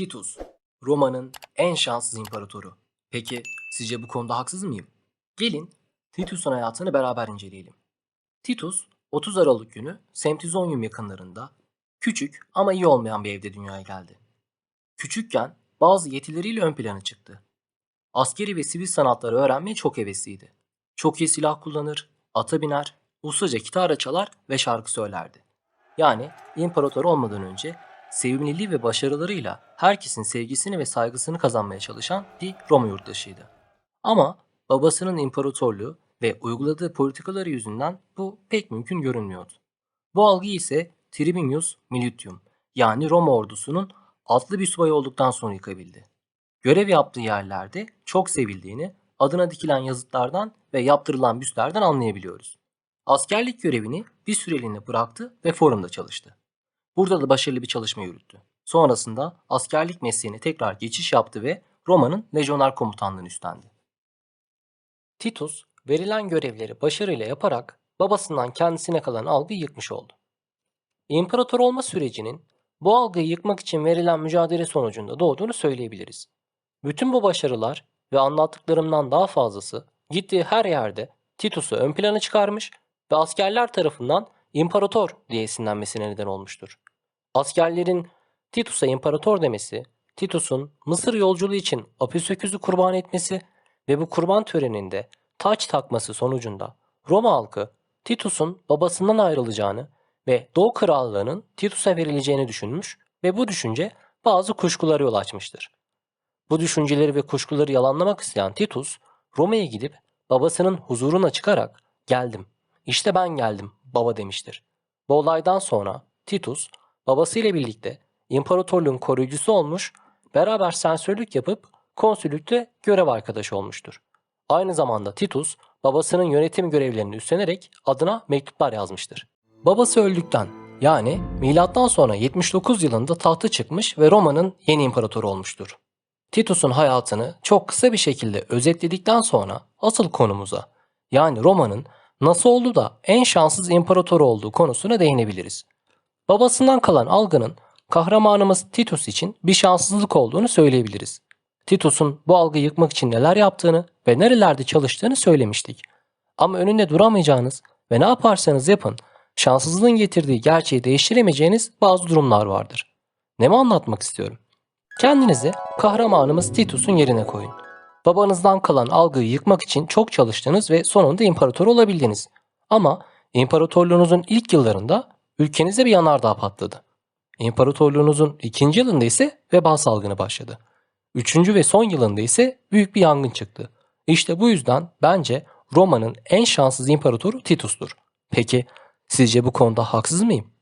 Titus, Roma'nın en şanssız imparatoru. Peki sizce bu konuda haksız mıyım? Gelin Titus'un hayatını beraber inceleyelim. Titus 30 Aralık günü Semtizonyum yakınlarında küçük ama iyi olmayan bir evde dünyaya geldi. Küçükken bazı yetileriyle ön plana çıktı. Askeri ve sivil sanatları öğrenmeye çok hevesliydi. Çok iyi silah kullanır, ata biner, ustaca kitara çalar ve şarkı söylerdi. Yani imparator olmadan önce sevimliliği ve başarılarıyla herkesin sevgisini ve saygısını kazanmaya çalışan bir Roma yurttaşıydı. Ama babasının imparatorluğu ve uyguladığı politikaları yüzünden bu pek mümkün görünmüyordu. Bu algıyı ise Tribinius Militium yani Roma ordusunun atlı bir subay olduktan sonra yıkabildi. Görev yaptığı yerlerde çok sevildiğini adına dikilen yazıtlardan ve yaptırılan büstlerden anlayabiliyoruz. Askerlik görevini bir süreliğine bıraktı ve forumda çalıştı. Burada da başarılı bir çalışma yürüttü. Sonrasında askerlik mesleğine tekrar geçiş yaptı ve Roma'nın lejyoner komutanlığını üstlendi. Titus verilen görevleri başarıyla yaparak babasından kendisine kalan algıyı yıkmış oldu. İmparator olma sürecinin bu algıyı yıkmak için verilen mücadele sonucunda doğduğunu söyleyebiliriz. Bütün bu başarılar ve anlattıklarımdan daha fazlası gittiği her yerde Titus'u ön plana çıkarmış ve askerler tarafından imparator diye esinlenmesine neden olmuştur. Askerlerin Titus'a imparator demesi, Titus'un Mısır yolculuğu için Apis kurban etmesi ve bu kurban töreninde taç takması sonucunda Roma halkı Titus'un babasından ayrılacağını ve Doğu Krallığı'nın Titus'a verileceğini düşünmüş ve bu düşünce bazı kuşkulara yol açmıştır. Bu düşünceleri ve kuşkuları yalanlamak isteyen Titus, Roma'ya gidip babasının huzuruna çıkarak geldim, işte ben geldim baba demiştir. Bu olaydan sonra Titus babasıyla birlikte imparatorluğun koruyucusu olmuş, beraber sensörlük yapıp konsüllükte görev arkadaşı olmuştur. Aynı zamanda Titus babasının yönetim görevlerini üstlenerek adına mektuplar yazmıştır. Babası öldükten yani milattan sonra 79 yılında tahta çıkmış ve Roma'nın yeni imparatoru olmuştur. Titus'un hayatını çok kısa bir şekilde özetledikten sonra asıl konumuza yani Roma'nın nasıl oldu da en şanssız imparator olduğu konusuna değinebiliriz. Babasından kalan algının kahramanımız Titus için bir şanssızlık olduğunu söyleyebiliriz. Titus'un bu algıyı yıkmak için neler yaptığını ve nerelerde çalıştığını söylemiştik. Ama önünde duramayacağınız ve ne yaparsanız yapın şanssızlığın getirdiği gerçeği değiştiremeyeceğiniz bazı durumlar vardır. Ne mi anlatmak istiyorum? Kendinizi kahramanımız Titus'un yerine koyun. Babanızdan kalan algıyı yıkmak için çok çalıştınız ve sonunda imparator olabildiniz. Ama imparatorluğunuzun ilk yıllarında ülkenizde bir yanardağ patladı. İmparatorluğunuzun ikinci yılında ise veba salgını başladı. Üçüncü ve son yılında ise büyük bir yangın çıktı. İşte bu yüzden bence Roma'nın en şanssız imparatoru Titus'tur. Peki sizce bu konuda haksız mıyım?